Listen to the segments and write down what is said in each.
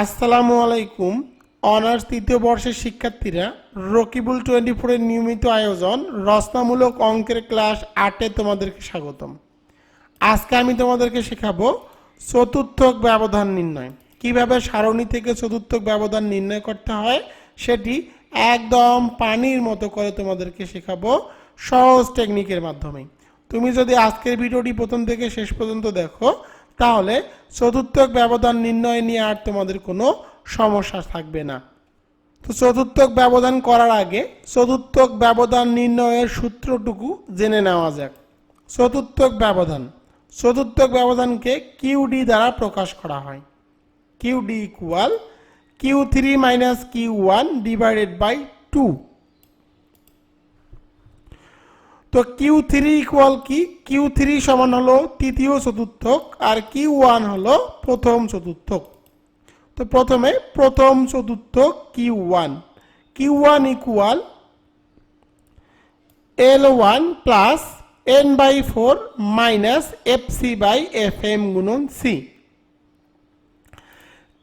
আসসালামু আলাইকুম। অনার্স তৃতীয় বর্ষের শিক্ষার্থীরা রকিবুল টোয়েন্টি ফোরের নিয়মিত আয়োজন রচনামূলক অঙ্কের ক্লাস আটে তোমাদেরকে স্বাগতম। আজকে আমি তোমাদেরকে শেখাবো চতুর্থক ব্যবধান নির্ণয়। কীভাবে সারণী থেকে চতুর্থক ব্যবধান নির্ণয় করতে হয় সেটি একদম পানির মতো করে তোমাদেরকে শেখাবো সহজ টেকনিকের মাধ্যমে। তুমি যদি আজকের ভিডিওটি প্রথম থেকে শেষ পর্যন্ত দেখো তাহলে চতুর্থক ব্যবধান নির্ণয় নিয়ে আর তোমাদের কোনো সমস্যা থাকবে না। তো চতুর্থক ব্যবধান করার আগে চতুর্থক ব্যবধান নির্ণয়ের সূত্রটুকু জেনে নেওয়া যাক। চতুর্থক ব্যবধান। চতুর্থক ব্যবধানকে কিউডি দ্বারা প্রকাশ করা হয়। QD equal Q three minus Q one divided by two. তো কিউ থ্রি ইকুয়াল কি? কিউ থ্রি সমান হলো তৃতীয় চতুর্থক আর কিউ ওয়ান হলো প্রথম চতুর্থক। তো প্রথমে প্রথম চতুর্থক Q one Q one equal L one plus N by four minus F C by F M গুণন সি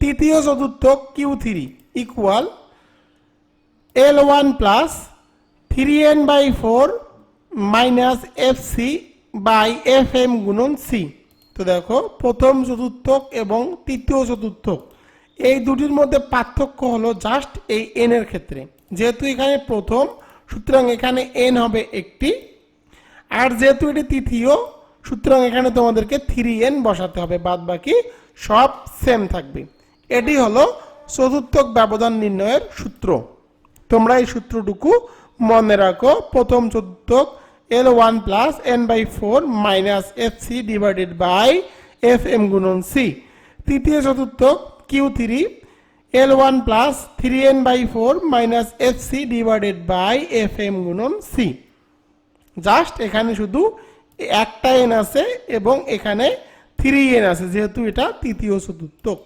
তৃতীয় চতুর্থক Q three equal L one plus three N by four minus F C by F M গুণন C তো দেখো, প্রথম চতুর্থক এবং তৃতীয় চতুর্থক। এই দুটির মধ্যে পার্থক্য হলো জাস্ট এই এন এর ক্ষেত্রে। যেহেতু এখানে প্রথম, সুতরাং এখানে এন হবে একটি। আর যেহেতু এটি তৃতীয়, সুতরাং এখানে তোমাদেরকে থ্রি এন বসাতে হবে বাদ বাকি সব সেম থাকবে। এটি হলো চতুর্থক ব্যবধান নির্ণয়ের সূত্র। তোমরা এই সূত্রটুকু মনে রাখো, প্রথম চতুর্থক L one plus N by four minus F C divided by F M গুণন সি তৃতীয় plus three N by four minus F C divided by F M গুণন সি জাস্ট এখানে শুধু একটা এন আছে এবং এখানে থ্রি এন আছে, যেহেতু এটা তৃতীয় চতুর্থক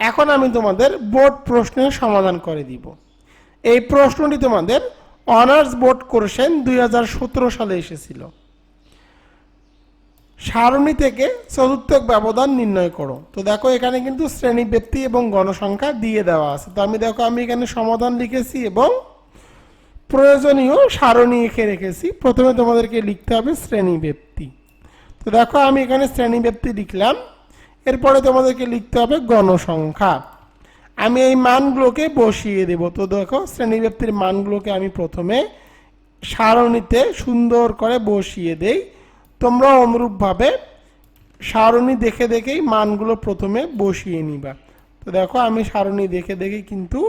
এখন আমি তোমাদের বোর্ড প্রশ্নের সমাধান করে দিব। এই প্রশ্নটি তোমাদের অনার্স বোর্ড কোর্সেন দুই সালে এসেছিল। সারণী থেকে চতুর্থক ব্যবধান নির্ণয় করো। তো দেখো, এখানে কিন্তু শ্রেণি ব্যক্তি এবং গণসংখ্যা দিয়ে দেওয়া আছে। তো আমি দেখো, আমি এখানে সমাধান লিখেছি এবং প্রয়োজনীয় সারণী এঁকে রেখেছি। প্রথমে তোমাদেরকে লিখতে হবে শ্রেণি ব্যক্তি। তো দেখো, আমি এখানে শ্রেণি ব্যক্তি লিখলাম। এরপরে তোমাদেরকে লিখতে হবে গণসংখ্যা। আমি এই মানগুলোকে বসিয়ে দেব। তো দেখো শ্রেণি ব্যক্তির মানগুলোকে আমি প্রথমে সারণীতে সুন্দর করে বসিয়ে দেই। তোমরা অনুরূপভাবে সারণী দেখে দেখেই মানগুলো প্রথমে বসিয়ে নিবা। তো দেখো, আমি সারণী দেখে দেখে কিন্তু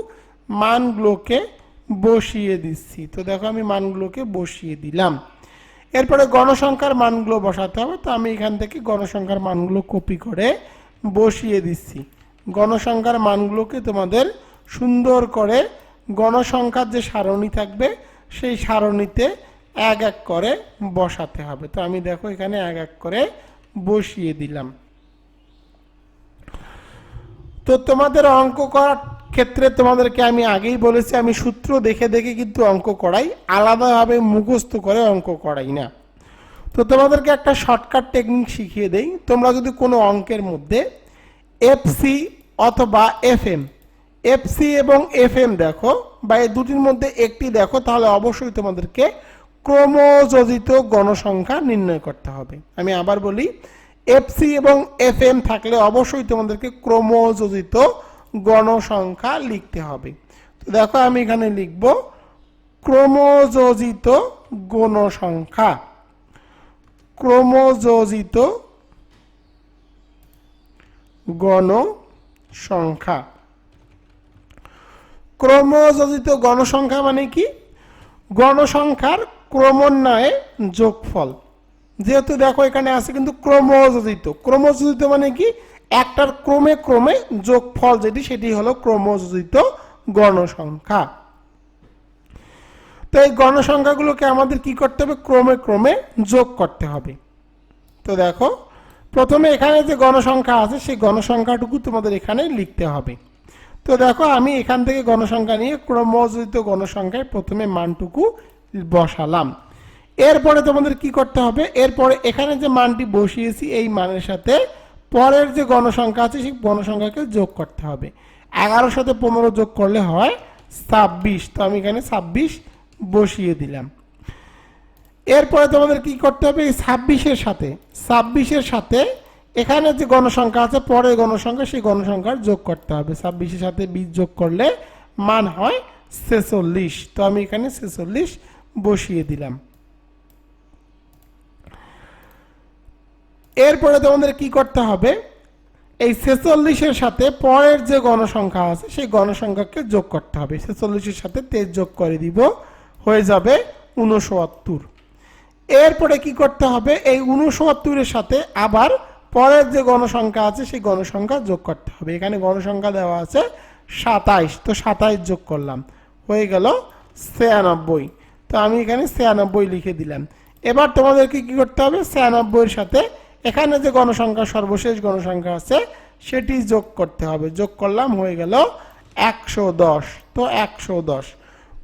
মানগুলোকে বসিয়ে দিচ্ছি। তো দেখো, আমি মানগুলোকে বসিয়ে দিলাম। এরপরে গণসংখ্যার মানগুলো বসাতে হবে। তো আমি এখান থেকে গণসংখ্যার মানগুলো কপি করে বসিয়ে দিচ্ছি। গণসংখ্যার মানগুলোকে তোমাদের সুন্দর করে গণসংখ্যার যে সারণী থাকবে, সেই সারণীতে এক এক করে বসাতে হবে। তো আমি দেখো এখানে এক এক করে বসিয়ে দিলাম। তো তোমাদের অঙ্ক করার ক্ষেত্রে তোমাদেরকে আমি আগেই বলেছি, আমি সূত্র দেখে দেখে কিন্তু অঙ্ক করাই, আলাদাভাবে মুখস্থ করে অঙ্ক করাই না। তো তোমাদেরকে একটা শর্টকাট টেকনিক শিখিয়ে দেই। তোমরা যদি কোনো অঙ্কের মধ্যে এফসি অথবা এফএম এফসি এবং এফএম দেখো, বা এই দুটির মধ্যে একটি দেখো, তাহলে অবশ্যই তোমাদেরকে ক্রমযোজিত গণসংখ্যা নির্ণয় করতে হবে। আমি আবার বলি এফসি এবং এফএম থাকলে অবশ্যই তোমাদেরকে ক্রমযোজিত গণসংখ্যা লিখতে হবে। তো দেখো, আমি এখানে লিখব, ক্রমযোজিত গণসংখ্যা। ক্রমযোজিত গণসংখ্যা। ক্রমযোজিত গণসংখ্যা মানে কি? গণসংখ্যার ক্রমান্বয়ে যোগফল। যেহেতু দেখো এখানে আছে কিন্তু ক্রমযোজিত। ক্রমযোজিত মানে কি? একটার ক্রমে ক্রমে যোগফল যেটি, সেটি হলো ক্রমযোজিত গণসংখ্যা। তো এই গণসংখ্যাগুলোকে আমাদের কি করতে হবে? ক্রমে ক্রমে যোগ করতে হবে। তো দেখো প্রথমে এখানে যে গণসংখ্যা আছে, সেই গণসংখ্যাটুকু তোমাদের এখানে লিখতে হবে। তো দেখো, আমি এখান থেকে গণসংখ্যা নিয়ে ক্রমজিত গণসংখ্যায় প্রথমে মানটুকু বসালাম। এরপরে তোমাদের কি করতে হবে? এরপরে এখানে যে মানটি বসিয়েছি, এই মানের সাথে পরের যে গণসংখ্যা আছে, সেই গণসংখ্যাকে যোগ করতে হবে। এগারোর সাথে পনেরো যোগ করলে হয় ছাব্বিশ। তো আমি এখানে ছাব্বিশ বসিয়ে দিলাম। এরপরে তোমাদের কি করতে হবে? এই ছাব্বিশের সাথে ছাব্বিশের সাথে এখানে যে গণসংখ্যা আছে, পরের গণসংখ্যা, সেই গণসংখ্যার যোগ করতে হবে। ছাব্বিশের সাথে বিশ যোগ করলে মান হয় ছেচল্লিশ। তো আমি এখানে ছেচল্লিশ বসিয়ে দিলাম। এরপরে তোমাদের কি করতে হবে? এই ছেচল্লিশের সাথে পরের যে গণসংখ্যা আছে, সেই গণসংখ্যাকে যোগ করতে হবে। ছেচল্লিশের সাথে তেজ যোগ করে দিব, হয়ে যাবে উনসত্তর এরপরে কি করতে হবে? এই উনসত্তরের সাথে আবার পরের যে গণসংখ্যা আছে, সেই গণসংখ্যা যোগ করতে হবে। এখানে গণসংখ্যা দেওয়া আছে সাতাইশ। তো সাতাইশ যোগ করলাম। হয়ে গেল ছিয়ানব্বই। তো আমি এখানে ছিয়ানব্বই লিখে দিলাম। এবার তোমাদেরকে কি করতে হবে? ছিয়ানব্বইয়ের সাথে এখানে যে গণসংখ্যা, সর্বশেষ গণসংখ্যা আছে, সেটি যোগ করতে হবে। যোগ করলাম, হয়ে গেল একশো দশ। তো একশো দশ।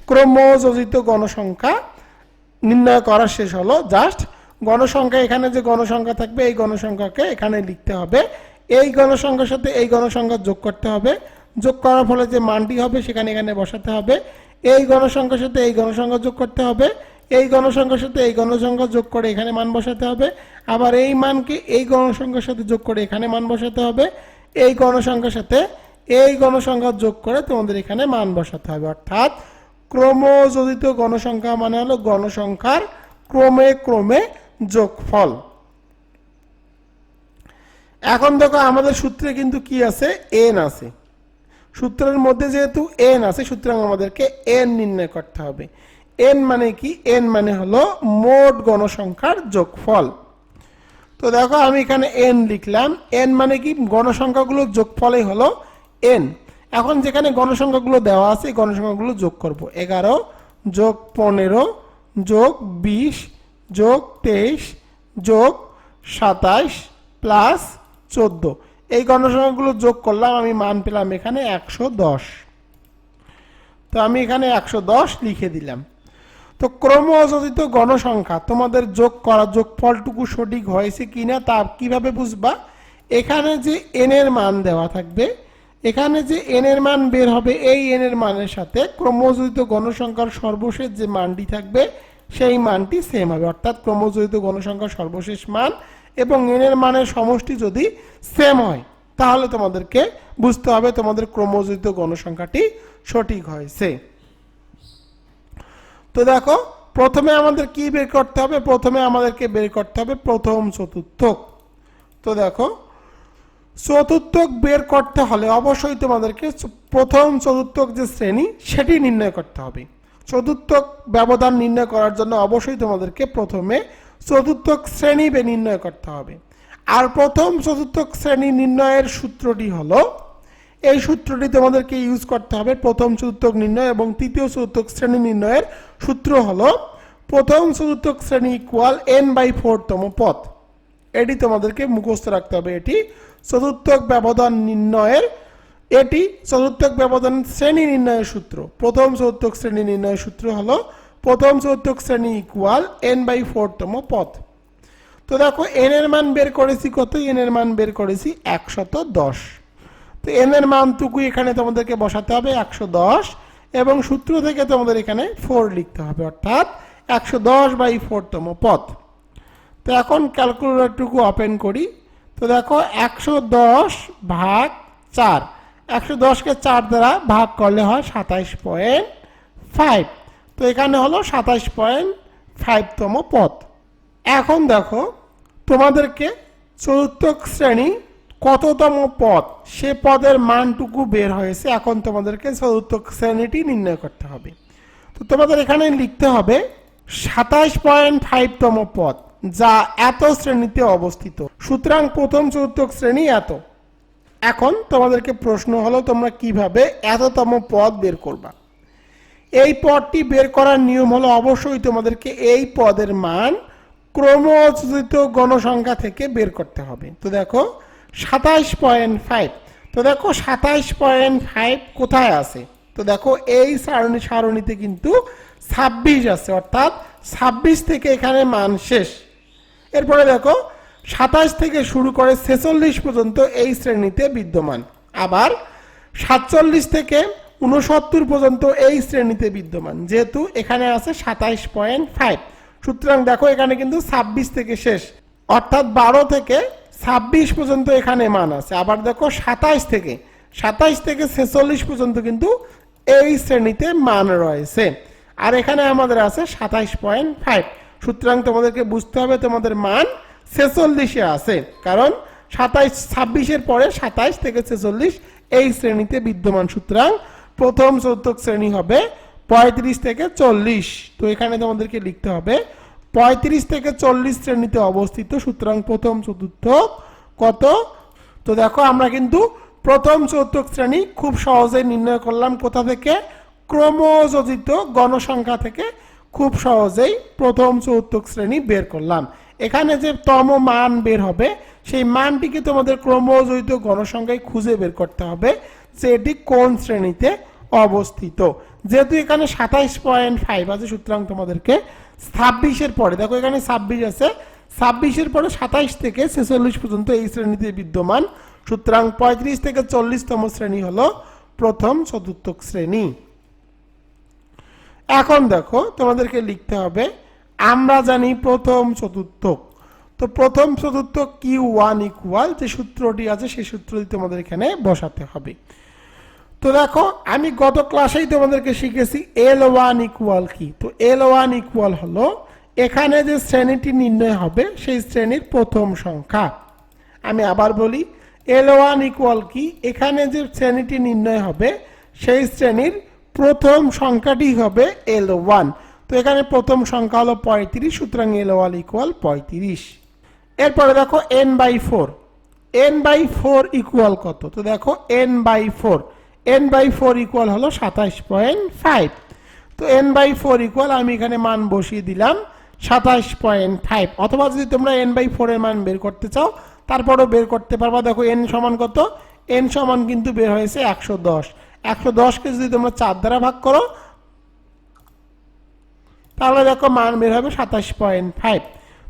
ক্রমযোজিত গণসংখ্যা নির্ণয় করা শেষ হলো। জাস্ট গণসংখ্যা, এখানে যে গণসংখ্যা থাকবে, এই গণসংখ্যাকে এখানে লিখতে হবে। এই গণসংখ্যার সাথে এই গণসংখ্যা যোগ করতে হবে। যোগ করার ফলে যে মানটি হবে, সেখানে এখানে বসাতে হবে। এই গণসংখ্যার সাথে এই গণসংখ্যা যোগ করতে হবে। এই গণসংখ্যার সাথে এই গণসংখ্যা যোগ করে এখানে মান বসাতে হবে। আবার এই মানকে এই গণসংখ্যার সাথে যোগ করে এখানে মান বসাতে হবে। এই গণসংখ্যার সাথে এই গণসংখ্যা যোগ করে তোমাদের এখানে মান বসাতে হবে। অর্থাৎ ক্রমযোজিত গণসংখ্যা মানে হলো গণসংখ্যার ক্রমে ক্রমে যোগফল। এখন দেখো আমাদের সূত্রে কিন্তু কি আছে? এন আছে। সূত্রের মধ্যে যেহেতু এন আছে, সুতরাং আমাদেরকে এন নির্ণয় করতে হবে। এন মানে কি? এন মানে হলো মোট গণসংখ্যার যোগফল। তো দেখো আমি এখানে এন লিখলাম। এন মানে কি? গণসংখ্যাগুলোর যোগফলই হলো এন এখন যেখানে গণসংখ্যাগুলো দেওয়া আছে, এই গণসংখ্যাগুলো যোগ করব। এগারো যোগ পনেরো যোগ বিশ যোগ তেইশ যোগ সাতাইশ প্লাস চোদ্দ। এই গণসংখ্যাগুলো যোগ করলাম, আমি মান পেলাম এখানে একশো দশ। তো আমি এখানে একশো দশ লিখে দিলাম। তো ক্রমযোজিত গণসংখ্যা, তোমাদের যোগ করা যোগফলটুকু সঠিক হয়েছে কিনা তা কীভাবে বুঝবা? এখানে যে এন এর মান দেওয়া থাকবে এখানে যে এন এর মান বের হবে, এই এন এর মানের সাথে ক্রমযোজিত গণসংখ্যার সর্বশেষ যে মানটি থাকবে, সেই মানটি সেম হবে। অর্থাৎ ক্রমযোজিত গণসংখ্যার সর্বশেষ মান এবং এন এর মানের সমষ্টি যদি সেম হয়, তাহলে তোমাদেরকে বুঝতে হবে তোমাদের ক্রমযোজিত গণসংখ্যাটি সঠিক হয়েছে। তো দেখো, প্রথমে আমাদের কি বের করতে হবে? প্রথমে আমাদেরকে বের করতে হবে প্রথম চতুর্থক তো দেখো চতুর্থক বের করতে হলে অবশ্যই তোমাদেরকে প্রথম চতুর্থক যে শ্রেণি, সেটি নির্ণয় করতে হবে। চতুর্থক ব্যবধান নির্ণয় করার জন্য অবশ্যই তোমাদেরকে প্রথমে চতুর্থক শ্রেণি নির্ণয় করতে হবে। আর প্রথম চতুর্থক শ্রেণি নির্ণয়ের সূত্রটি হলো, এই সূত্রটি তোমাদেরকে ইউজ করতে হবে প্রথম চতুর্থক নির্ণয় এবং তৃতীয় চতুর্থক শ্রেণি নির্ণয়ের সূত্র হলো, প্রথম চতুর্থক শ্রেণি ইকুয়াল এন বাই ফোরতম পথ এটি তোমাদেরকে মুখস্থ রাখতে হবে এটি। চতুর্থক ব্যবধান নির্ণয়ের, এটি চতুর্থক ব্যবধান শ্রেণি নির্ণয়ের সূত্র। প্রথম চতুর্থক শ্রেণি নির্ণয়ের সূত্র হলো, প্রথম চতুর্থক শ্রেণি ইকুয়াল এন বাই ফোরতম পথ তো দেখো এন এর মান বের করেছি কত? এন এর মান বের করেছি একশত দশ। তো এন এর মানটুকু এখানে তোমাদেরকে বসাতে হবে একশো দশ। এবং সূত্র থেকে তোমাদের এখানে ফোর লিখতে হবে, অর্থাৎ একশো দশ বাই ফোরতম পথ তো এখন ক্যালকুলেটরটুকু ওপেন করি। তো দেখো একশো দশ ভাগ চার। একশো দশকে চার দ্বারা ভাগ করলে হয় সাতাইশ পয়েন্ট ফাইভ। তো এখানে হলো সাতাইশ পয়েন্ট ফাইভতম পথ এখন দেখো তোমাদেরকে চতুর্থ শ্রেণি কততম পদ? সে পদের মানটুকু বের হয়েছে। এখন তোমাদেরকে চতুর্থ শ্রেণীটি নির্ণয় করতে হবে। তো তোমাদের এখানে লিখতে হবে সাতাইশ পয়েন্ট ফাইভতম পদ। যা এত শ্রেণীতে অবস্থিত। সুতরাং প্রথম চতুর্থ শ্রেণি এত। এখন তোমাদেরকে প্রশ্ন হলো, তোমরা কীভাবে এততম পদ বের করবা? এই পদটি বের করার নিয়ম হলো, অবশ্যই তোমাদেরকে এই পদের মান ক্রমযোজিত গণসংখ্যা থেকে বের করতে হবে। তো দেখো, সাতাইশ পয়েন্ট ফাইভ। তো দেখো, সাতাইশ পয়েন্ট ফাইভ কোথায় আছে? তো দেখো, এই সারণী, সারণীতে কিন্তু ছাব্বিশ আছে, অর্থাৎ ছাব্বিশ থেকে এখানে মান শেষ। এরপরে দেখো, সাতাশ থেকে শুরু করে ছেচল্লিশ পর্যন্ত এই শ্রেণীতে বিদ্যমান। আবার সাতচল্লিশ থেকে উনসত্তর পর্যন্ত এই শ্রেণীতে বিদ্যমান। যেহেতু এখানে আছে সাতাইশ পয়েন্ট ফাইভ। সুতরাং দেখো, এখানে কিন্তু ছাব্বিশ থেকে শেষ। অর্থাৎ বারো থেকে ছাব্বিশ পর্যন্ত এখানে মান আছে। আবার দেখো, সাতাইশ থেকে সাতাইশ থেকে ছেচল্লিশ পর্যন্ত কিন্তু এই শ্রেণীতে মান রয়েছে। আর এখানে আমাদের আছে সাতাইশ পয়েন্ট ফাইভ। সুতরাং তোমাদেরকে বুঝতে হবে তোমাদের মান ছেচল্লিশে আছে। কারণ সাতাইশ, ছাব্বিশের পরে সাতাইশ থেকে ছেচল্লিশ এই শ্রেণীতে বিদ্যমান। সুতরাং প্রথম চতুর্থ শ্রেণি হবে পঁয়ত্রিশ থেকে চল্লিশ। তো এখানে তোমাদেরকে লিখতে হবে, পঁয়ত্রিশ থেকে চল্লিশ শ্রেণীতে অবস্থিত। সুতরাং প্রথম চতুর্থ কত? তো দেখো আমরা কিন্তু প্রথম চতুর্থ শ্রেণি খুব সহজেই নির্ণয় করলাম কোথা থেকে? ক্রমযোজিত গণসংখ্যা থেকে খুব সহজেই প্রথম চতুর্থ শ্রেণি বের করলাম। এখানে যে তম মান বের হবে, সেই মানটিকে তোমাদের ক্রমযোজিত গণসংখ্যায় খুঁজে বের করতে হবে, যে এটি কোন শ্রেণীতে অবস্থিত। যেহেতু এখানে সাতাইশ পয়েন্ট ফাইভ আছে, সুতরাং তোমাদেরকে ছাব্বিশের পরে, দেখো এখানে ছাব্বিশ আছে, ছাব্বিশের পরে সাতাইশ থেকে ছেচল্লিশ পর্যন্ত এই শ্রেণীতে বিদ্যমান, সুতরাং পঁয়ত্রিশ থেকে চল্লিশতম শ্রেণি হলো প্রথম চতুর্থ শ্রেণি। এখন দেখো, তোমাদেরকে লিখতে হবে, আমরা জানি প্রথম চতুর্থ। তো প্রথম চতুর্থ কিউ ওয়ান ইকুয়াল যে সূত্রটি আছে, সেই সূত্রটি তোমাদের এখানে বসাতে হবে। তো দেখো, আমি গত ক্লাসেই তোমাদেরকে শিখেছি এল ওয়ান ইকুয়াল কি? তো এল ওয়ান ইকুয়াল হলো, এখানে যে শ্রেণীটি নির্ণয় হবে, সেই শ্রেণির প্রথম সংখ্যা। আমি আবার বলি এল ওয়ান ইকুয়াল কি? এখানে যে শ্রেণীটি নির্ণয় হবে, সেই শ্রেণির প্রথম সংখ্যাটি হবে এল ওয়ান তো এখানে প্রথম সংখ্যা হলো পঁয়ত্রিশ, সুতরাং এল ওয়ান ইকুয়াল পঁয়ত্রিশ। এরপরে দেখো N by four N by four equal কত? তো দেখো N by four N by four equal হলো সাতাশ পয়েন্ট ফাইভ তো এন বাই ফোর ইকুয়াল আমি এখানে মান বসিয়ে দিলাম সাতাশ পয়েন্ট ফাইভ অথবা যদি তোমরা এন বাই ফোরের মান বের করতে চাও, তারপরও বের করতে পারবা। দেখো এন সমান কত? এন সমান কিন্তু বের হয়েছে একশো দশ। একশো দশকে যদি তোমরা চার দ্বারা ভাগ করো, তাহলে দেখো মান বের হবে সাতাশ পয়েন্ট ফাইভ।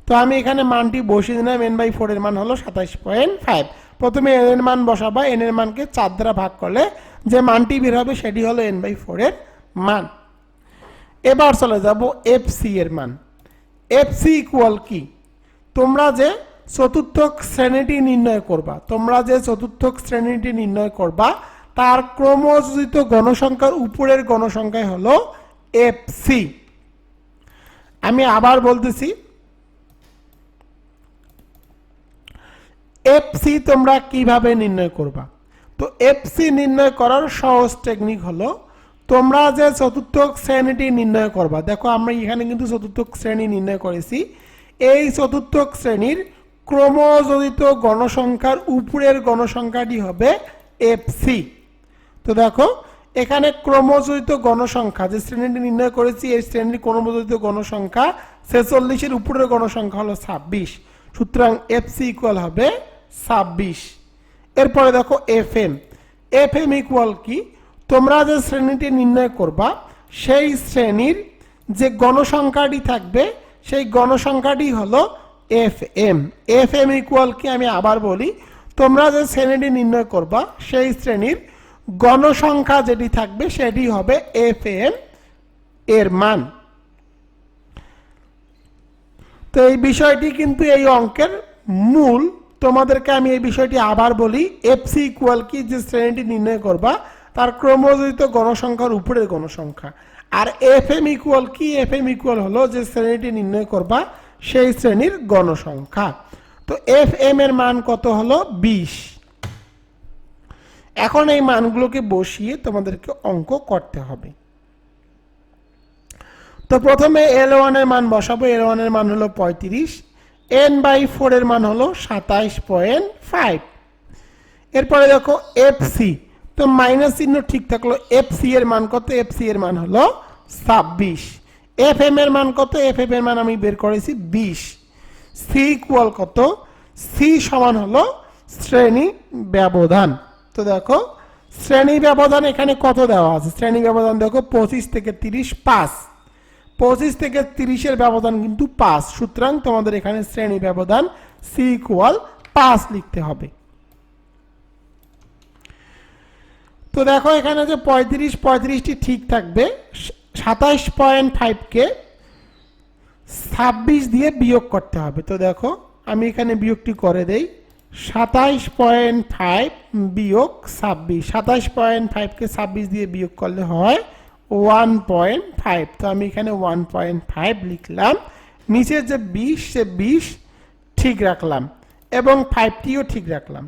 তো আমি এখানে মানটি বসিয়ে দিলাম এন বাই ফোরের মান হলো সাতাশ পয়েন্ট ফাইভ। প্রথমে এন এর মান বসাবা এন এর মানকে চার দ্বারা ভাগ করলে যে মানটি বের হবে সেটি হলো এন বাই ফোরের মান। এবার চলে যাব এফ সি এর মান। এফ সি ইকুয়াল কি? তোমরা যে চতুর্থ শ্রেণীটি নির্ণয় করবা, তোমরা যে চতুর্থ শ্রেণীটি নির্ণয় করবা তার ক্রমযোজিত গণসংখ্যার উপরের গণসংখ্যাই হলো এফ সি আমি আবার বলতেছি এফসি তোমরা কীভাবে নির্ণয় করবা? তো এফসি নির্ণয় করার সহজ টেকনিক হলো, তোমরা যে চতুর্থ শ্রেণীটি নির্ণয় করবা, দেখো আমরা এখানে কিন্তু চতুর্থ শ্রেণি নির্ণয় করেছি, এই চতুর্থ শ্রেণির ক্রমযোজিত গণসংখ্যার উপরের গণসংখ্যাটি হবে এফসি তো দেখো, এখানে ক্রমযোজিত গণসংখ্যা, যে শ্রেণীটি নির্ণয় করেছি, এই শ্রেণির ক্রমযোজিত গণসংখ্যা ছেচল্লিশের উপরের গণসংখ্যা হলো ছাব্বিশ। সুতরাং এফসি ইকুয়াল হবে ছাব্বিশ। এরপরে দেখো F M F M equal কি? তোমরা যে শ্রেণীটি নির্ণয় করবা, সেই শ্রেণির যে গণসংখ্যাটি থাকবে, সেই গণসংখ্যাটি হলো F M F M equal কি আমি আবার বলি? তোমরা যে শ্রেণীটি নির্ণয় করবা, সেই শ্রেণির গণসংখ্যা যেটি থাকবে সেটি হবে এফ এম এর মান। তো এই বিষয়টি কিন্তু এই অঙ্কের মূল। তোমাদেরকে আমি এই বিষয়টি আবার বলি এফসি ইকুয়াল কি? যে শ্রেণীটি নির্ণয় করবা, তার ক্রমযোজিত গণসংখ্যার উপরের গণসংখ্যা। আর এফ এম ইকুয়াল কি? এফ এম ইকুয়াল হলো যে শ্রেণীটি নির্ণয় করবা, সেই শ্রেণির গণসংখ্যা। তো এফ এম এর মান কত হলো? বিশ। এখন এই মানগুলোকে বসিয়ে তোমাদেরকে অঙ্ক করতে হবে। তো প্রথমে এল ওয়ানের মান বসাবো। এল ওয়ানের মান হলো পঁয়ত্রিশ। এন বাই ফোর এর মান হলো সাতাইশ পয়েন্ট ফাইভ এরপরে দেখো এফ সি তো মাইনাস চিহ্ন ঠিক থাকল। এফ সি এর মান কত? এফ সি এর মান হলো ছাব্বিশ। এফ এম এর মান কত? এফ এম এর মান আমি বের করেছি বিশ। সি ইকুয়াল কত? সি সমান হলো শ্রেণি ব্যবধান। তো দেখো, শ্রেণি ব্যবধান এখানে কত দেওয়া আছে? শ্রেণি ব্যবধান দেখো, পঁচিশ থেকে তিরিশ পাঁচ। পঁচিশ থেকে তিরিশের ব্যবধান কিন্তু পাঁচ। সুতরাং তোমাদের এখানে শ্রেণি ব্যবধান সি ইকুয়াল পাঁচ লিখতে হবে। তো দেখো এখানে যে পঁয়ত্রিশ, পঁয়ত্রিশটি ঠিক থাকবে। সাতাইশ পয়েন্ট ফাইভকে ছাব্বিশ দিয়ে বিয়োগ করতে হবে। তো দেখো, আমি এখানে বিয়োগটি করে দেই। সাতাইশ পয়েন্ট ফাইভ বিয়োগ ছাব্বিশ। সাতাইশ পয়েন্ট ফাইভকে ছাব্বিশ দিয়ে বিয়োগ করলে হয় ওয়ান পয়েন্ট ফাইভ তো আমি এখানে ওয়ান পয়েন্ট ফাইভ লিখলাম। নিচের যে বিশ, সে বিশ ঠিক রাখলাম এবং ফাইভটিও ঠিক রাখলাম।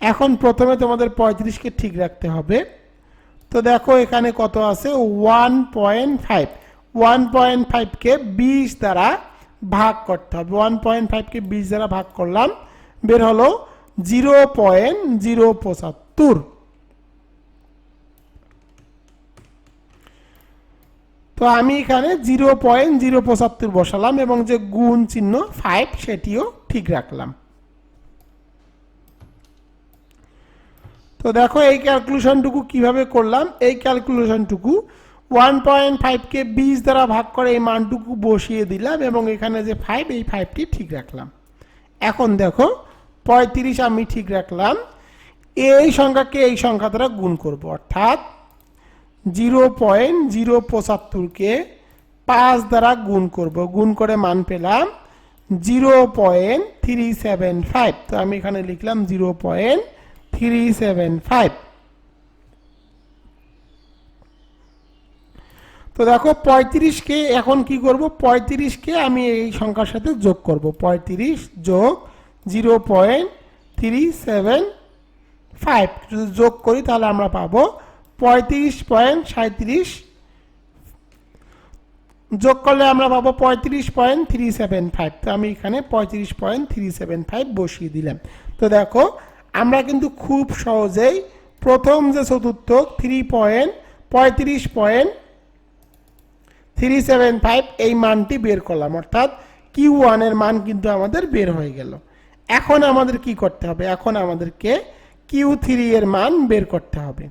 এখন প্রথমে তোমাদের পঁয়ত্রিশকে ঠিক রাখতে হবে। তো দেখো এখানে কত আছে? One point five one point ফাইভকে বিশ দ্বারা ভাগ করতে হবে। ওয়ান পয়েন্ট ফাইভকে বিশ দ্বারা ভাগ করলাম। বের হলো জিরো পয়েন্ট জিরো পঁচাত্তর। তো আমি এখানে জিরো পয়েন্ট জিরো পঁচাত্তর বসালাম এবং যে গুণ চিহ্ন ফাইভ সেটিও ঠিক রাখলাম। তো দেখো এই ক্যালকুলেশনটুকু কীভাবে করলাম? এই ক্যালকুলেশনটুকু ওয়ান পয়েন্ট ফাইভকে বিশ দ্বারা ভাগ করে এই মানটুকু বসিয়ে দিলাম এবং এখানে যে ফাইভ এই ফাইভটি ঠিক রাখলাম। এখন দেখো পঁয়ত্রিশ আমি ঠিক রাখলাম। এই সংখ্যাকে এই সংখ্যা দ্বারা গুণ করব। অর্থাৎ জিরো পয়েন্ট জিরো পঁচাত্তরকে পাঁচ দ্বারা গুণ করব। গুণ করে মান পেলাম zero point three seven five. তো আমি এখানে লিখলাম zero point three seven five. তো দেখো পঁয়ত্রিশকে এখন কি করব? পঁয়ত্রিশকে আমি এই সংখ্যার সাথে যোগ করব। পঁয়ত্রিশ যোগ zero point three seven five. যদি যোগ করি, তাহলে আমরা পাবো পঁয়ত্রিশ পয়েন্ট সাঁত্রিশ যোগ করলে আমরা পাবো পঁয়ত্রিশ পয়েন্ট থ্রি সেভেন ফাইভ। তো আমি এখানে পঁয়ত্রিশ পয়েন্ট থ্রি সেভেন ফাইভ বসিয়ে দিলাম। তো দেখো, আমরা কিন্তু খুব সহজেই প্রথম যে চতুর্থ থ্রি পয়েন্ট পঁয়ত্রিশ পয়েন্ট থ্রি সেভেন ফাইভ এই মানটি বের করলাম। অর্থাৎ কিউ ওয়ানের মান কিন্তু আমাদের বের হয়ে গেল। এখন আমাদের কি করতে হবে? এখন আমাদেরকে কিউ থ্রি এর মান বের করতে হবে।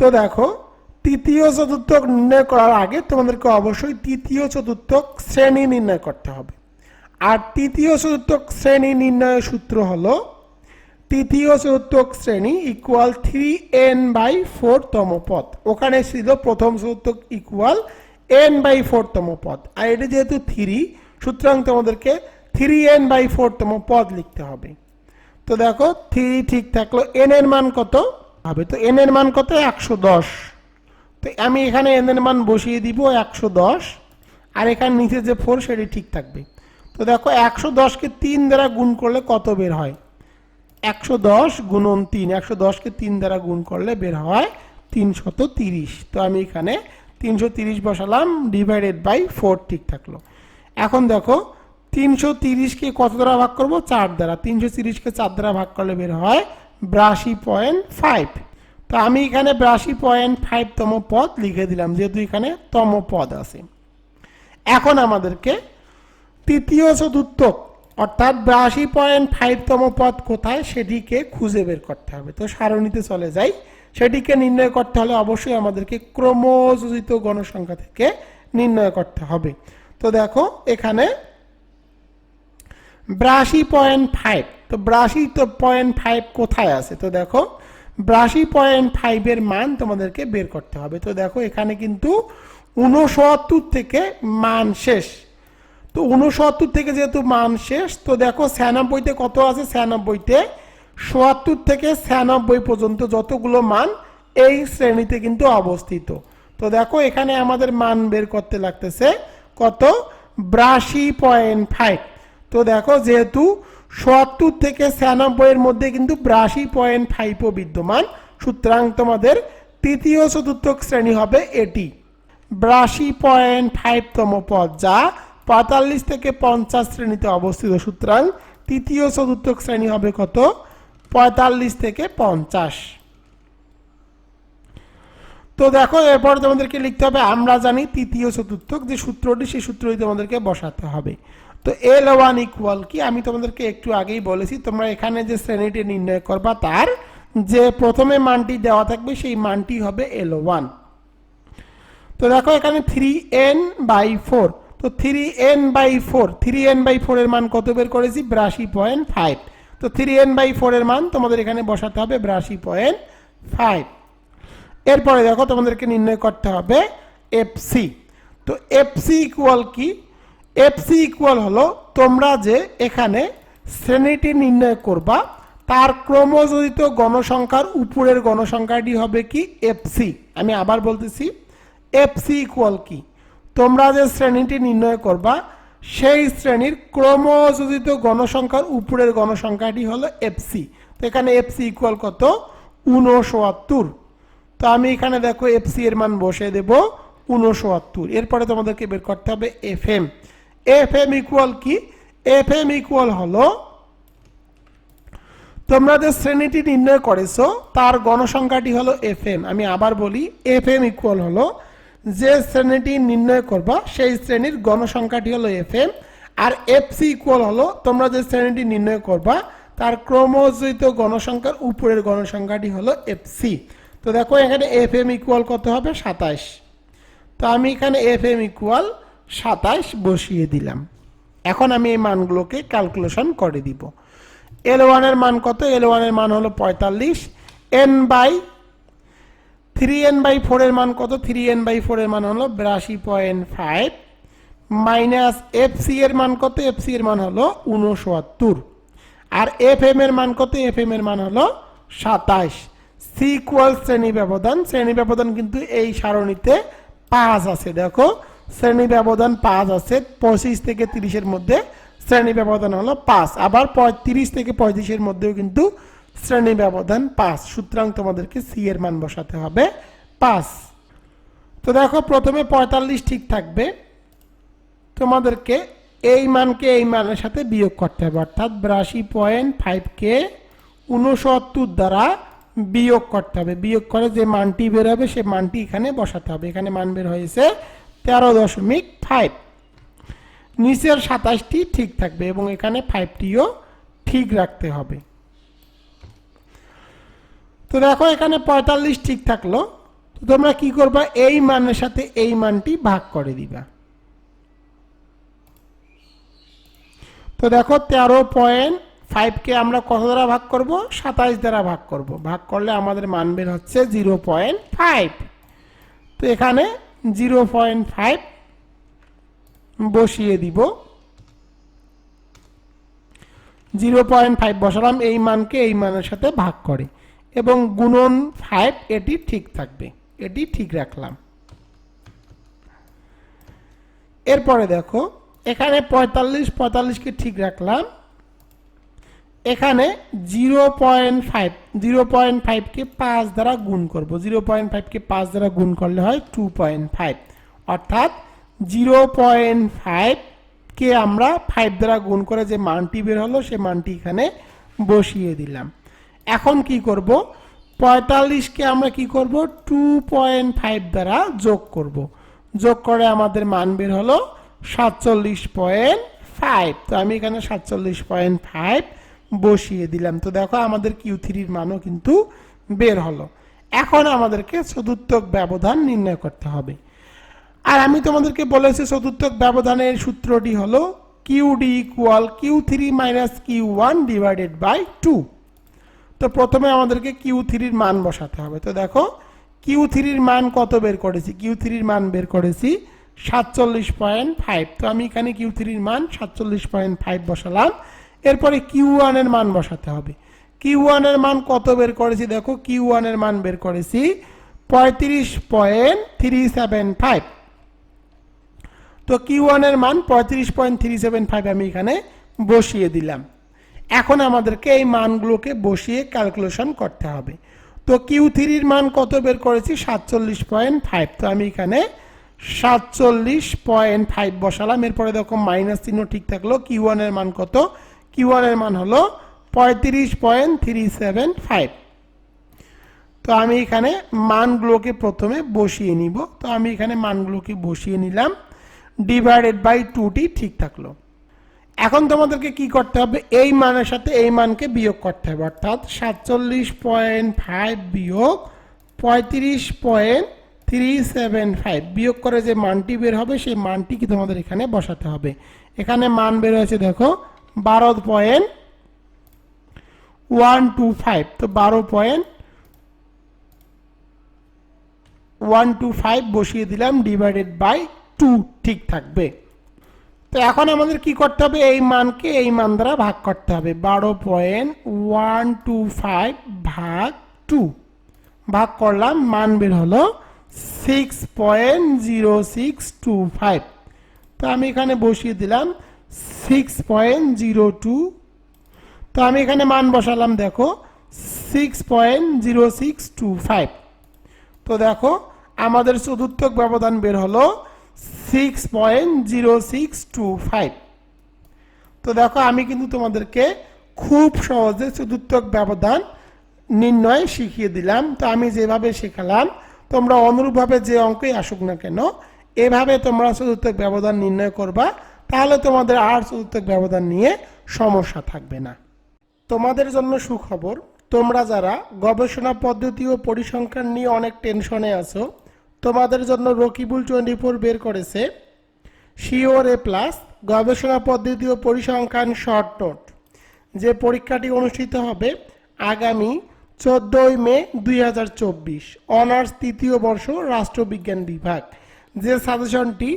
তো দেখো, তৃতীয় চতুর্থক নির্ণয় করার আগে তোমাদেরকে অবশ্যই তৃতীয় চতুর্থক শ্রেণি নির্ণয় করতে হবে। আর তৃতীয় চতুর্থক শ্রেণি নির্ণয়ের সূত্র হলো, তৃতীয় চতুর্থক শ্রেণি equal three N by four তম পদ। ওখানে ছিল প্রথম চতুর্থক ইকুয়াল এন বাই ফোর তম পদ। আর এটা যেহেতু থ্রি সুতরাং তোমাদেরকে থ্রি এন বাই ফোর তম পদ লিখতে হবে। তো দেখো থ্রি ঠিক থাকল এন এর মান কত? হবে তো এন এর মান কত? একশো দশ। তো আমি এখানে এন এর মান বসিয়ে দিব একশো দশ, আর এখানে নিচে যে ফোর সেটি ঠিক থাকবে। তো দেখো, একশো দশকে তিন দ্বারা গুণ করলে কত বের হয়? একশো দশ গুণন তিন, একশো দশকে তিন দ্বারা গুণ করলে বের হয় তিনশত তিরিশ। তো আমি এখানে তিনশো তিরিশ বসালাম ডিভাইডেড বাই ফোর ঠিক থাকল। এখন দেখো, তিনশো তিরিশকে কত দ্বারা ভাগ করব? চার দ্বারা। তিনশো তিরিশকে চার দ্বারা ভাগ করলে বের হয় বিরাশি পয়েন্ট ফাইভ তো আমি এখানে বিরাশি পয়েন্ট ফাইভ তম পদ লিখে দিলাম, যেহেতু এখানে তম পদ আছে। এখন আমাদেরকে তৃতীয় চতুর্থক, অর্থাৎ বিরাশি পয়েন্ট ফাইভতম পদ কোথায়, সেটিকে খুঁজে বের করতে হবে। তো সারণীতে চলে যাই। সেটিকে নির্ণয় করতে হলে অবশ্যই আমাদেরকে ক্রমযোজিত গণসংখ্যা থেকে নির্ণয় করতে হবে। তো দেখো, এখানে ব্রাশি পয়েন্ট ফাইভ তো ব্রাশি তো পয়েন্ট ফাইভ কোথায় আছে? তো দেখো, ব্রাশি পয়েন্ট ফাইভের মান তোমাদেরকে বের করতে হবে। তো দেখো, এখানে কিন্তু উনসত্তর থেকে মান শেষ। তো উনসত্তর থেকে যেহেতু মান শেষ, তো দেখো ছিয়ানব্বইতে কত আছে? ছিয়ানব্বইতে সোয়াত্তর থেকে ছিয়ানব্বই পর্যন্ত যতগুলো মান এই শ্রেণীতে কিন্তু অবস্থিত। তো দেখো, এখানে আমাদের মান বের করতে লাগতেছে কত? বিরাশি পয়েন্ট ফাইভ তো দেখো, যেহেতু সত্তর থেকে ছিয়ানব্বইয়ের মধ্যে কিন্তু বিরাশি পয়েন্ট ফাইভও বিদ্যমান, সুতরাং তোমাদের তৃতীয় চতুর্থ শ্রেণি হবে এটি। বিরাশি পয়েন্ট ফাইভতম পদ যা পঁয়তাল্লিশ থেকে পঞ্চাশ শ্রেণীতে অবস্থিত, সুতরাং তৃতীয় চতুর্থ শ্রেণি হবে কত? পঁয়তাল্লিশ থেকে পঞ্চাশ। তো দেখো, এরপর তোমাদেরকে লিখতে হবে, আমরা জানি তৃতীয় চতুর্থক যে সূত্রটি, সেই সূত্রটি তোমাদেরকে বসাতে হবে। তো এল ওয়ান ইকুয়াল কি? আমি তোমাদেরকে একটু আগেই বলেছি, তোমরা এখানে যে শ্রেণীটি নির্ণয় করবা তার, যে প্রথমে মানটি দেওয়া থাকবে, সেই মানটি হবে এল ওয়ান তো দেখো, এখানে থ্রি এন বাই ফোর তো three N by four three N by four এর মান কত বের করেছি? বিরাশি পয়েন্ট ফাইভ তো থ্রি এন বাই ফোরের মান তোমাদের এখানে বসাতে হবে, বিরাশি পয়েন্ট ফাইভ এরপরে দেখো তোমাদেরকে নির্ণয় করতে হবে এফসি তো এফসি ইকুয়াল কি? এফসি ইকুয়াল হলো তোমরা যে এখানে শ্রেণীটি নির্ণয় করবা, তার ক্রমযোজিত গণসংখ্যার উপরের গণসংখ্যাটি হবে কি এফসি আমি আবার বলতেছি এফসি ইকুয়াল কি? তোমরা যে শ্রেণীটি নির্ণয় করবা, সেই শ্রেণির ক্রমযোজিত গণসংখ্যার উপরের গণসংখ্যাটি হলো এফসি তো এখানে এফসি ইকুয়াল কত? ঊনসত্তর। তো আমি এখানে দেখো এফসি এর মান বসে দেব ঊনসত্তর। এরপরে তোমাদেরকে বের করতে হবে F M F M equal কি? এফ এম ইকুয়াল হলো, তোমরা যে শ্রেণীটি নির্ণয় করেছ, তার গণসংখ্যাটি হলো এফ এম আমি আবার বলি এফ এম ইকুয়াল হলো, যে শ্রেণীটি নির্ণয় করবা, সেই শ্রেণির গণসংখ্যাটি হলো এফ এম আর এফ সি ইকুয়াল হলো, তোমরা যে শ্রেণীটি নির্ণয় করবা, তার ক্রমযোজিত গণসংখ্যার উপরের গণসংখ্যাটি হলো এফ সি তো দেখো, এখানে এফ এম ইকুয়াল কত হবে? সাতাশ তো আমি এখানে এফ এম ইকুয়াল সাতাশ বসিয়ে দিলাম। এখন আমি এই মানগুলোকে ক্যালকুলেশন করে দিব। এল ওয়ানের মান কত? এল ওয়ানের মান হলো পঁয়তাল্লিশ। N by three N by ফোরের মান কত? থ্রি এন বাই ফোরের মান হলো বিরাশি point five. Minus F C এর মান কত? এফ সি এর মান হলো উনসত্তর আর এফ এম এর মান কত? এফ এম এর মান হলো সাতাশ সি ইকুয়াল শ্রেণি ব্যবধান। শ্রেণি ব্যবধান কিন্তু এই সারণীতে পাঁচ আছে, দেখো। শ্রেণি ব্যবধান পাঁচ আছে, পঁচিশ থেকে তিরিশের মধ্যে শ্রেণি ব্যবধান হলো পাঁচ। আবার পঁয়ত্রিশ থেকে পঁয়ত্রিশের মধ্যেও কিন্তু শ্রেণি ব্যবধান পাঁচ। সুতরাং তোমাদেরকে সি এর মান বসাতে হবে পাঁচ। তো দেখো, প্রথমে পঁয়তাল্লিশ ঠিক থাকবে। তোমাদেরকে এই মানকে এই মানের সাথে বিয়োগ করতে হবে। অর্থাৎ বিরাশি পয়েন্ট ফাইভকে উনসত্তর দ্বারা বিয়োগ করতে হবে। বিয়োগ করে যে মানটি বের হবে সে মানটি এখানে বসাতে হবে। এখানে মান বের হয়েছে তেরো দশমিক ফাইভ নিচের সাতাশটি ঠিক থাকবে এবং এখানে ফাইভটিও ঠিক রাখতে হবে। তো দেখো, এখানে পঁয়তাল্লিশ ঠিক থাকল। তো তোমরা কি করবা? এই মানের সাথে এই মানটি ভাগ করে দিবা। তো দেখো, তেরো পয়েন্ট ফাইভকে আমরা কত দ্বারা ভাগ করব? সাতাইশ দ্বারা ভাগ করব। ভাগ করলে আমাদের মান বের হচ্ছে জিরো পয়েন্ট ফাইভ তো এখানে জিরো পয়েন্ট ফাইভ বসিয়ে দিব। জিরো পয়েন্ট ফাইভ বসালাম, এই মানকে এই মানের সাথে ভাগ করে। এবং গুণন ফাইভ এটি ঠিক থাকবে। এটি ঠিক রাখলাম। এরপরে দেখো, এখানে পঁয়তাল্লিশ পঁয়তাল্লিশকে ঠিক রাখলাম। এখানে zero point five zero point ফাইভকে পাঁচ দ্বারা গুণ করব। জিরো পয়েন্ট ফাইভকে পাঁচ দ্বারা গুণ করলে হয় টু পয়েন্ট ফাইভ অর্থাৎ জিরো পয়েন্ট ফাইভকে আমরা ফাইভ দ্বারা গুণ করে যে মানটি বের হলো, সে মানটি এখানে বসিয়ে দিলাম। এখন কি করব? পঁয়তাল্লিশকে আমরা কি করব? টু পয়েন্ট ফাইভ দ্বারা যোগ করব। যোগ করে আমাদের মান বের হলো সাতচল্লিশ পয়েন্ট ফাইভ তো আমি এখানে সাতচল্লিশ পয়েন্ট ফাইভ বসিয়ে দিলাম। তো দেখো আমাদের কিউ থ্রির মানও কিন্তু বের হলো। এখন আমাদেরকে চতুর্থক ব্যবধান নির্ণয় করতে হবে। আর আমি তোমাদেরকে বলেছি চতুর্থক ব্যবধানের সূত্রটি হলো Q D equal Q three minus Q one divided by two তো প্রথমে আমাদেরকে কিউ থ্রির মান বসাতে হবে। তো দেখো কিউ থ্রির মান কত বের করেছি? কিউ থ্রির মান বের করেছি সাতচল্লিশ পয়েন্ট ফাইভ তো আমি এখানে কিউ থ্রির মান সাতচল্লিশ পয়েন্ট ফাইভ বসালাম। এরপরে কিউ ওয়ানের মান বসাতে হবে। কিউ ওয়ানের মান কত বের করেছি? দেখো কিউ ওয়ানের মান বের করেছি পঁয়ত্রিশ পয়েন্ট থ্রি সেভেন ফাইভ। তো কিউ ওয়ানের মান পঁয়ত্রিশ পয়েন্ট থ্রি সেভেন ফাইভ আমি এখানে বসিয়ে দিলাম। এখন আমাদেরকে এই মানগুলোকে বসিয়ে ক্যালকুলেশন করতে হবে। তো কিউ থ্রির মান কত বের করেছি? সাতচল্লিশ পয়েন্ট ফাইভ। তো আমি এখানে সাতচল্লিশ পয়েন্ট ফাইভ বসালাম। এরপরে দেখো, মাইনাস চিহ্ন ঠিক থাকল। কিউ ওয়ানের মান কত? কিউ ওয়ানের মান হলো পঁয়ত্রিশ পয়েন্ট থ্রি সেভেন ফাইভ। তো আমি এখানে মানগুলোকে প্রথমে বসিয়ে নিব। তো আমি এখানে মানগুলোকে বসিয়ে নিলাম। ডিভাইডেড বাই টুটি ঠিক থাকল। এখন তোমাদেরকে কি করতে হবে? এই মানের সাথে এই মানকে বিয়োগ করতে হবে। অর্থাৎ সাতচল্লিশ পয়েন্ট ফাইভ বিয়োগ পঁয়ত্রিশ পয়েন্ট থ্রি সেভেন ফাইভ। বিয়োগ করে যে মানটি বের হবে, সেই মানটি কি তোমাদের এখানে বসাতে হবে? এখানে মান বের হয়েছে, দেখো বারো পয়েন্ট ওয়ান টু ফাইভ। তো বারো পয়েন্ট ওয়ান টু ফাইভ বসিয়ে দিলাম ডিভাইডেড বাই টু ঠিক থাকবে। তো এখন আমাদের কি করতে হবে? এই মানকে এই মান দ্বারা ভাগ করতে হবে। বারো পয়েন্ট ওয়ান টু ফাইভ ভাগ টু ভাগ করলাম, মান বের হলো six point zero six two five তো আমি এখানে বসিয়ে দিলাম সিক্স পয়েন্ট জিরো টু তো আমি এখানে মান বসালাম, দেখো six point zero six two five তো দেখো, আমাদের চতুর্থক ব্যবধান বের হলো six point zero six two five তো দেখো, আমি কিন্তু তোমাদেরকে খুব সহজে চতুর্থক ব্যবধান নির্ণয় শিখিয়ে দিলাম। তো আমি যেভাবে শেখালাম, তোমরা অনুরূপভাবে যে অঙ্কই আসুক না কেন, এভাবে তোমরা চতুর্থক ব্যবধান নির্ণয় করবা। তাহলে তোমাদের আর চতুর্থক ব্যবধান নিয়ে সমস্যা থাকবে না। তোমাদের জন্য সুখবর, তোমরা যারা গবেষণা পদ্ধতি ও পরিসংখ্যান নিয়ে অনেক টেনশনে আছো, তোমাদের জন্য রকিবুল টোয়েন্টি ফোর বের করেছে। শিওর এ প্লাস গবেষণা পদ্ধতি ও পরিসংখ্যান শর্ট নোট, যে পরীক্ষাটি অনুষ্ঠিত হবে আগামী চোদ্দোই মে দুই হাজার চব্বিশ, অনার্স তৃতীয় বর্ষ রাষ্ট্রবিজ্ঞান বিভাগ। যে সাজেশনটি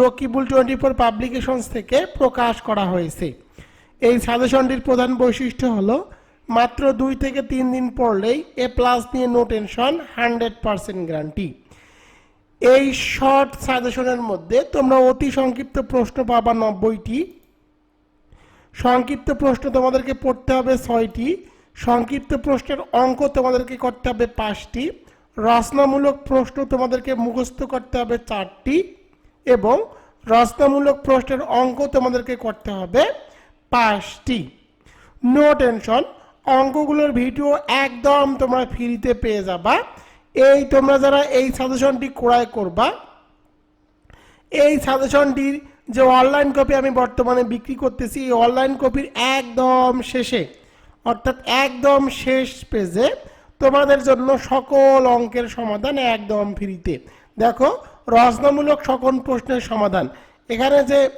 রকিবুল টোয়েন্টি ফোর পাবলিকেশনস থেকে প্রকাশ করা হয়েছে। এই সাজেশনটির প্রধান বৈশিষ্ট্য হলো, মাত্র দুই থেকে তিন দিন পড়লেই এ প্লাস নিয়ে no tension, hundred percent guarantee. এই শর্ট সাজেশনের মধ্যে তোমরা অতি সংক্ষিপ্ত প্রশ্ন পাবা নব্বইটি। সংক্ষিপ্ত প্রশ্ন তোমাদেরকে পড়তে হবে ছয়টি। সংক্ষিপ্ত প্রশ্নের অঙ্ক তোমাদেরকে করতে হবে পাঁচটি। রচনামূলক প্রশ্ন তোমাদেরকে মুখস্থ করতে হবে চারটি। এবং রচনামূলক প্রশ্নের অঙ্ক তোমাদেরকে করতে হবে পাঁচটি। নো টেনশন অঙ্কগুলোর ভিডিও একদম তোমরা ফ্রিতে পেয়ে যাবা। এই তোমরা যারা এই সাজেশনটি ক্রয় করবা, এই সাজেশনটির যে অনলাইন কপি আমি বর্তমানে বিক্রি করতেছি, এই অনলাইন কপির একদম শেষে, অর্থাৎ একদম শেষ পেজে তোমাদের জন্য সকল অঙ্কের সমাধান একদম ফ্রিতে দেখো রচনামূলক সকল প্রশ্নের সমাধান। এখানে যে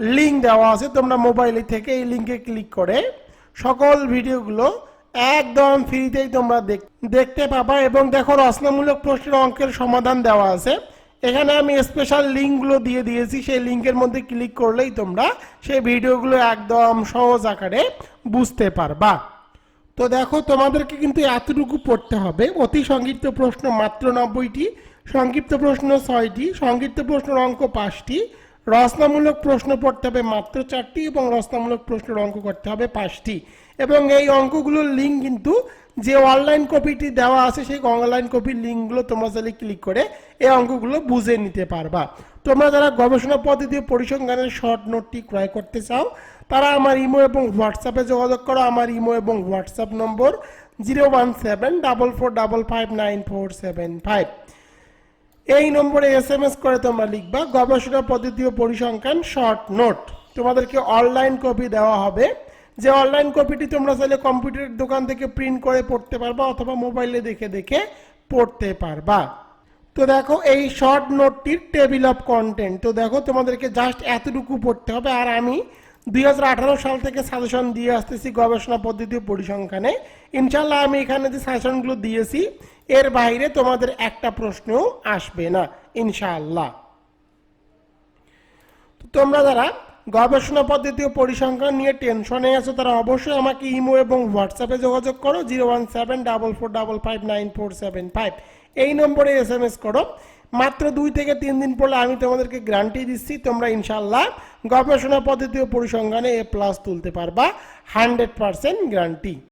লিঙ্ক দেওয়া আছে, তোমরা মোবাইলে থেকে এই লিঙ্কে ক্লিক করে সকল ভিডিওগুলো একদম ফ্রিতেই তোমরা দেখ- দেখতে পাবা এবং দেখো রচনামূলক প্রশ্নের অঙ্কের সমাধান দেওয়া আছে। এখানে আমি স্পেশাল লিঙ্কগুলো দিয়ে দিয়েছি, সেই লিঙ্কের মধ্যে ক্লিক করলেই তোমরা সেই ভিডিওগুলো একদম সহজ আকারে বুঝতে পারবা। তো দেখো, তোমাদেরকে কিন্তু এতটুকু পড়তে হবে। অতি সংক্ষিপ্ত প্রশ্ন মাত্র নব্বইটি। সংক্ষিপ্ত প্রশ্ন ছয়টি, সংক্ষিপ্ত প্রশ্নের অঙ্ক পাঁচটি, রচনামূলক প্রশ্ন পড়তে হবে মাত্র চারটি এবং রচনামূলক প্রশ্নের অঙ্ক করতে হবে পাঁচটি। এবং এই অঙ্কগুলোর লিঙ্ক কিন্তু যে অনলাইন কপিটি দেওয়া আছে, সেই অনলাইন কপির লিঙ্কগুলো তোমরা চাইলে ক্লিক করে এই অঙ্কগুলো বুঝে নিতে পারবা। তোমরা যারা গবেষণা পদ্ধতি পরিসংখ্যানের শর্ট নোটটি ক্রয় করতে চাও, তারা আমার ইমো এবং হোয়াটসঅ্যাপে যোগাযোগ করো। আমার ইমো এবং WhatsApp number zero one seven double four double five nine four seven five. এই নম্বরে এস এম এস করে তোমরা লিখবা, গবেষণা পদ্ধতি ও পরিসংখ্যান শর্ট নোট। তোমাদেরকে অনলাইন কপি দেওয়া হবে। যে অনলাইন কপিটি তোমরা চাইলে কম্পিউটারের দোকান থেকে প্রিন্ট করে পড়তে পারবা অথবা মোবাইলে দেখে দেখে পড়তে পারবা। তো দেখো, এই শর্ট নোটটির টেবিল অফ কন্টেন্ট। তো দেখো, তোমাদেরকে জাস্ট এতটুকু পড়তে হবে। আর আমি দুই হাজার আঠারো সাল থেকে সাজেশন দিয়ে আসতেছি গবেষণা পদ্ধতি পরিসংখ্যানে। ইনশাল্লাহ আমি এখানে যে সাজেশনগুলো দিয়েছি, এর বাইরে তোমাদের একটা প্রশ্নও আসবে না, ইনশাআল্লাহ। তোমরা যারা গবেষণা পদ্ধতি ও পরিসংখ্যান নিয়ে টেনশনে আছো, তারা অবশ্যই আমাকে ইমো এবং হোয়াটসঅ্যাপে যোগাযোগ করো, zero one seven double four double five nine four seven five. এই নম্বরে এস এম এস করো। মাত্র দুই থেকে তিন দিন পরে আমি তোমাদেরকে গ্যারান্টি দিচ্ছি, তোমরা ইনশাল্লাহ গবেষণা পদ্ধতি ও পরিসংখ্যানে এ প্লাস তুলতে পারবা হান্ড্রেড পারসেন্ট গ্যারান্টি